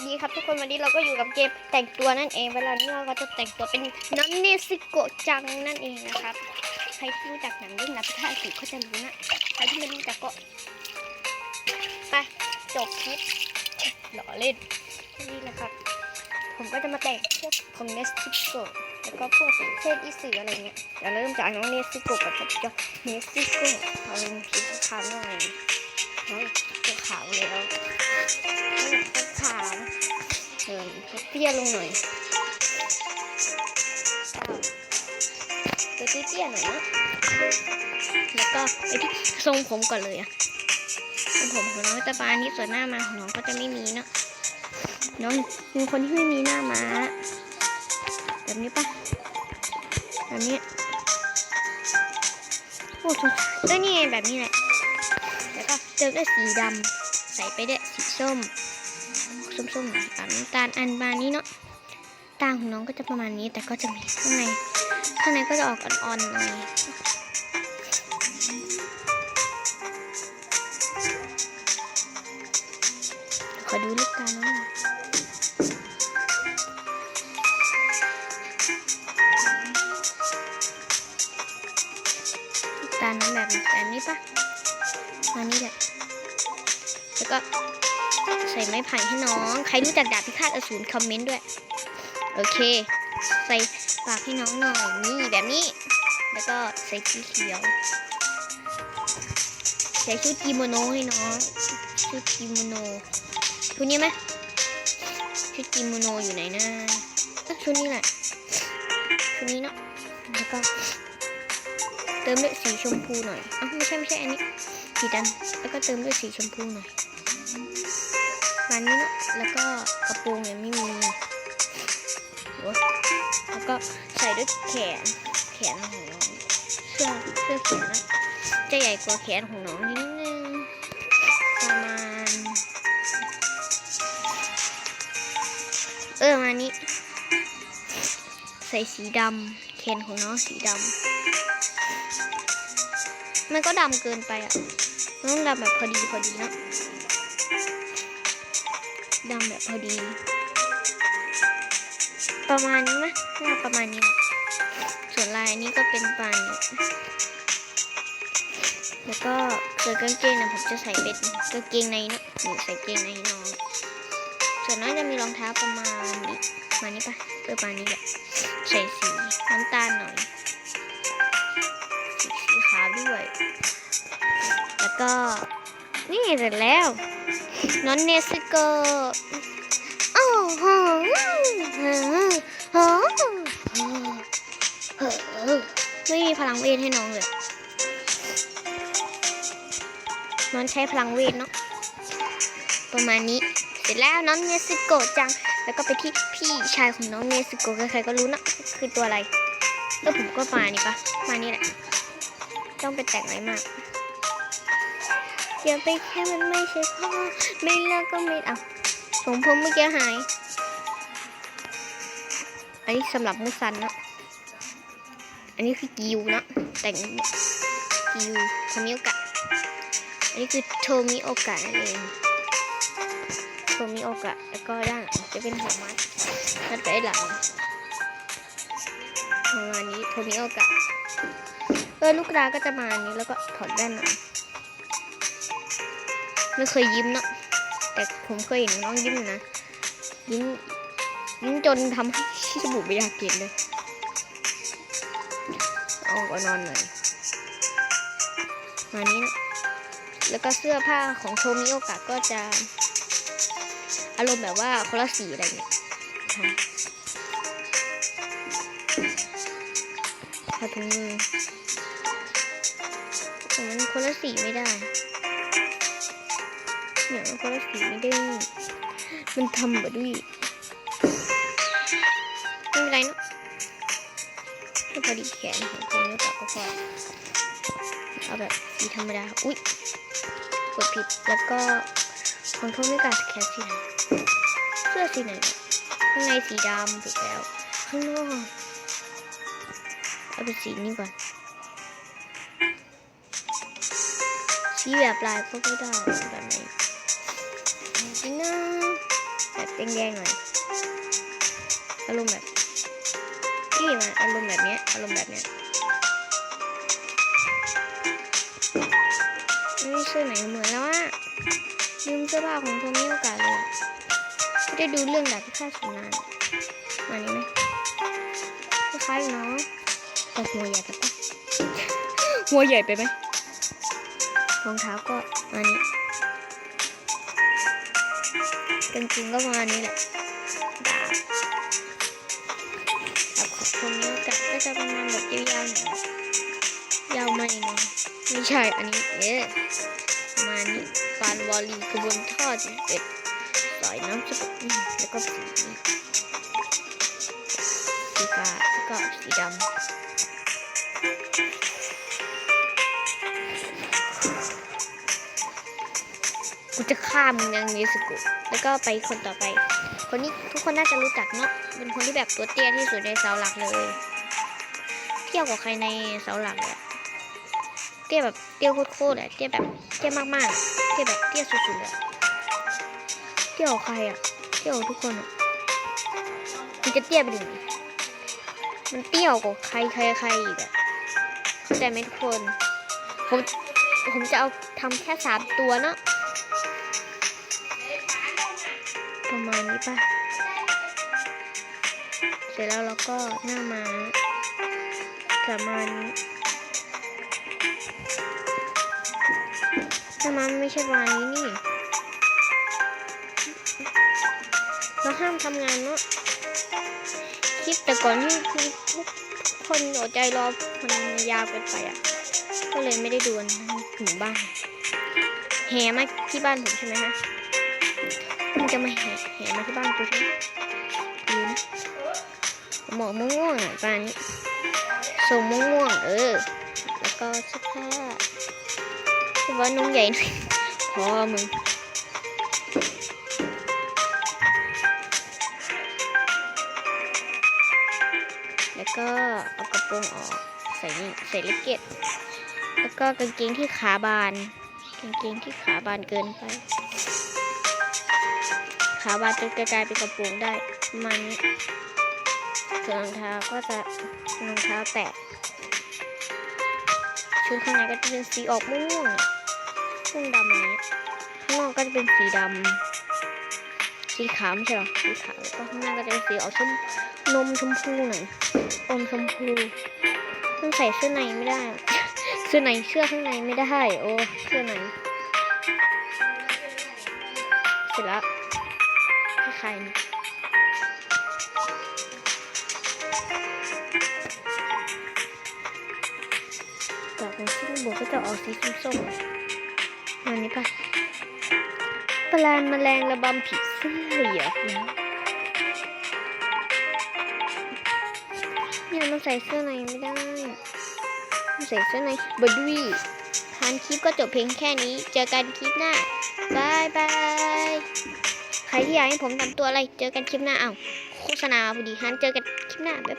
วัสดีครับทุกคนวันนี้เราก็อยู่กับเกมแต่งตัวนั่นเอง เวลานี้เราก็จะแต่งตัวเป็นน้องเนซิโกจังนั่นเองนะครับ ใครที่รู้จักหนังเรื่องนับพิฆาสูรก็จะรู้นะ ใครที่ไม่รู้จักก็ไปจบคลิปหล่อเล่นนี่แหละครับ ผมก็จะมาแต่งพวกของเนซิโกแล้วก็พวกเทพอีสืออะไรเงี้ยเดี๋ยวเราเริ่มจากน้องเนซิโกกับผมจะเนซิโกเอาลงสีขาวหน่อย ตัวขาวแล้วขาวเออเตี้ยลงหน่อยตัวเตี้ยหน่อยนะแล้วก็ไปที่ทรงผมก่อนเลยอะทรงผมของน้องจะปานี้ส่วนหน้ามาของน้องก็จะไม่มีเนอะน้องเป็นคนที่ไม่มีหน้ามาแบบนี้ปะแบบนี้โอ้โหก็นี่แบบนี้แหละ เติมด้สีดำใส่ไปได้สีส้ม ส้มๆหน่อยกัน้ำตาลอันบานนี้เนาะตาของน้องก็จะประมาณนี้แต่ก็จะมีข้างในข้างในก็จะออกอ่อนๆหน่อยขอดูลูกตาน้องหน่อยตาน้องแบบแบบนี้ปะมานี่แหละ ก็ ใส่ไม้ไผ่ให้น้อง ใครรู้จักดาบพิฆาตอสูรคอมเมนต์ด้วย โอเค ใส่ปากให้น้องหน่อยนี่แบบนี้ แล้วก็ใส่สีเขียว ใส่ชุดกิโมโนให้น้องชุดกิโมโนชุดนี้ไหมชุดกิโมโนอยู่ไหนนะอะชุดนี้แหละชุดนี้เนาะแล้วก็เติมด้วยสีชมพูหน่อยอ้าวไม่ใช่ไม่ใช่อันนี้สีดำแล้วก็เติมด้วยสีชมพูหน่อย มานี้เนะแล้วก็กระโปรงเนี่ยไม่มีแล้วก็ใส่ด้วยแขน แขนของน้องเสื้อเสื้อแขนนะจะใหญ่กว่าแขนของน้องนิดนึงประมาณเออมานี้ ใส่สีดำแขนของน้องสีดำมันก็ดำเกินไปอะ ต้องดำแบบพอดีพอดีเนะ ดำแบบพอดี ประมาณนี้ไหมน่าประมาณนี้ ส่วนลายนี้ก็เป็นปานแล้วก็ส่วนกางเกงนี่ยผมจะใส่เป็นกางเกงในเนะหนูใส่เกงในน้อง ส่วนน้องจะมีรองเท้าประมาณนี้ประมาณนี้ปะประมาณนี้แหละใส่สีน้ำตาลหน่อยสีสีขาวด้วย แล้วก็นี่เสร็จแล้ว นอนเนสโกโอ้โหไม่มีพลังเวทให้น้องเลยนอนใช้พลังเวทเนาะประมาณนี้เสร็จแล้วน้องเนสโกจัง แล้วก็ไปที่พี่ชายของน้องเนสโกใครๆก็รู้นะคือตัวอะไรแล้วผมก็มานี่ปะมานี่แหละ ต้องไปแต่งอะไรมาก อย่าไปแค่มันไม่ใช่พ่อไม่เลิกก็ไม่เอาส่งผมเมื่อกี้หาย อันนี้สำหรับมุซันนะ อันนี้คือกิวนะ แต่งกิวโทมิโอกะ อันนี้คือโทมิโอกะนั่นเองโทมิโอกะ แล้วก็ด้านจะเป็นหัวมัดมัดไปหลังประมาณนี้โทมิโอกะเออลูกตาก็จะมาอันนี้แล้วก็ถอดแว่นหน่อย ไม่เคยยิ้มนะ แต่ผมเคยเห็นน้องยิ้มนะ ยิ้มยิ้มจนทำให้ขี้จมูกไม่อยากกินเลย เอาก็นอนหน่อยมานี้นะแล้วก็เสื้อผ้าของโทมิโอกะก็จะอารมณ์แบบว่าคนละสีอะไรเงี้ยค่ะผ้าถุงมือมันคนละสีไม่ได้ เนี่ยมันคนละสีไม่ได้ มันทำแบบด้ไม่เป็นไรเนอะก็พอดีแขนของผมเนี่ยก็พอเอาแบบสีธรรมดา อุ๊ย กดผิด แล้วก็ของโทไม่กัดแขนสีไหนเสื้อสีไหนข้างในสีดำถูกแล้ว ข้างนอกเอาเป็นสีนี้ก่อนสีแบบลายก็ไม่ได้แบบไหน นี่นะแบบแดงๆหน่อยอารมณ์แบบนี่มันอารมณ์แบบเนี้ยอารมณ์แบบเนี้ยไม่เสื้อไหนเหมือนแล้วอะลืมเสื้อผ้าของโทมี่โอกาสเลยอะได้ดูเรื่องดาบพิฆาตสำนานมานี้ไหมคล้ายๆเนาะแต่หัวใหญ่ไปปะหัวใหญ่ไปไหมรองเท้าก็อันนี้ กางเกงก็ประมาณนี้แหละดาบดาบของโทมี่โอกาสก็จะประมาณแบบยาวๆหน่อยยาวมาอีกเนาะไม่ใช่อันนี้เอ๊ะมานี้ปานวอลลีกระบวนทอสิบเอ็ดสายน้ำสกุลแล้วก็สีสีกาแล้วก็สีดำ กูจะฆ่ามึงยังเนสกุแล้วก็ไปคนต่อไป คนนี้ทุกคนน่าจะรู้จักเนาะเป็นคนที่แบบตัวเตี้ยที่สุดในเสาหลักเลยเตี้ยกว่าใครในเสาหลักเลยเตี้ยแบบเตี้ยโคตรๆเลยเตี้ยแบบเตี้ยมากๆเตี้ยแบบเตี้ยสุดๆเลยอะเตี้ยกว่าใครอะเตี้ยกว่าทุกคนอะมันจะเตี้ยไปถึงมันเตี้ยกว่าใครใครใครอีกอะเข้าใจไหมทุกคนผมผมจะเอาทำแค่สามตัวเนาะ ประมาณนี้ป่ะ เสร็จแล้วเราก็หน้ามาประมาณนี้หน้ามาไม่ใช่ประมาณนี้นี่ เราห้ามทำงานเนาะคลิปแต่ก่อนที่คือทุกคนอดใจรอมันยาวเกินไปอะ ก็เลยไม่ได้ดูนถึงบ้าน แห่มาที่บ้านผมใช่ไหมฮะมันจะมาแห่แห่มาที่บ้านกูใช่ไหมดีนะหมอกม่วงๆอะบ้านนี้ส่งม่วงเออ แล้วก็เสื้อผ้าคือว่านุ่งใหญ่หน่อยพอมึงแล้วก็เอากระโปรงออกใส่ใส่เลกเก็ต แล้วก็กางเกงที่ขาบาน กางเกงที่ขาบานเกินไป ขาบานจนกลายเป็นกระโปรงได้มาณนี้ส่วนรองเท้าก็จะรองเท้าแตะชุดข้างในก็จะเป็นสีออกม่วงม่วงดำนี้ข้างนอกก็จะเป็นสีดำสีขาวไม่ใช่หรอสีขาวแล้วก็ข้างหน้าก็จะเป็นสีออกชมนมชมพูหน่อยอมชมพูต้องใส่เสื้อในไม่ได้ เสื้อในเสื้อข้างในไม่ได้ โอ้เสื้อในเสร็จแล้วให้ใครนี่ดอกของที่บวกก็จะออกสีส้มๆอันนี้ปะปลาแมลงระบำผีเสื้อเหรอเนี่ยเนี่ยมันใส่เสื้อในไม่ได้ ใส่เสื้อในบอดี้ทานคลิปก็จบเพียงแค่นี้ เจอกันคลิปหน้าบายบาย ใครที่อยากให้ผมทำตัวอะไร เจอกันคลิปหน้าเอ้าโฆษณาพอดีฮันเจอกันคลิปหน้าบ๊ายบาย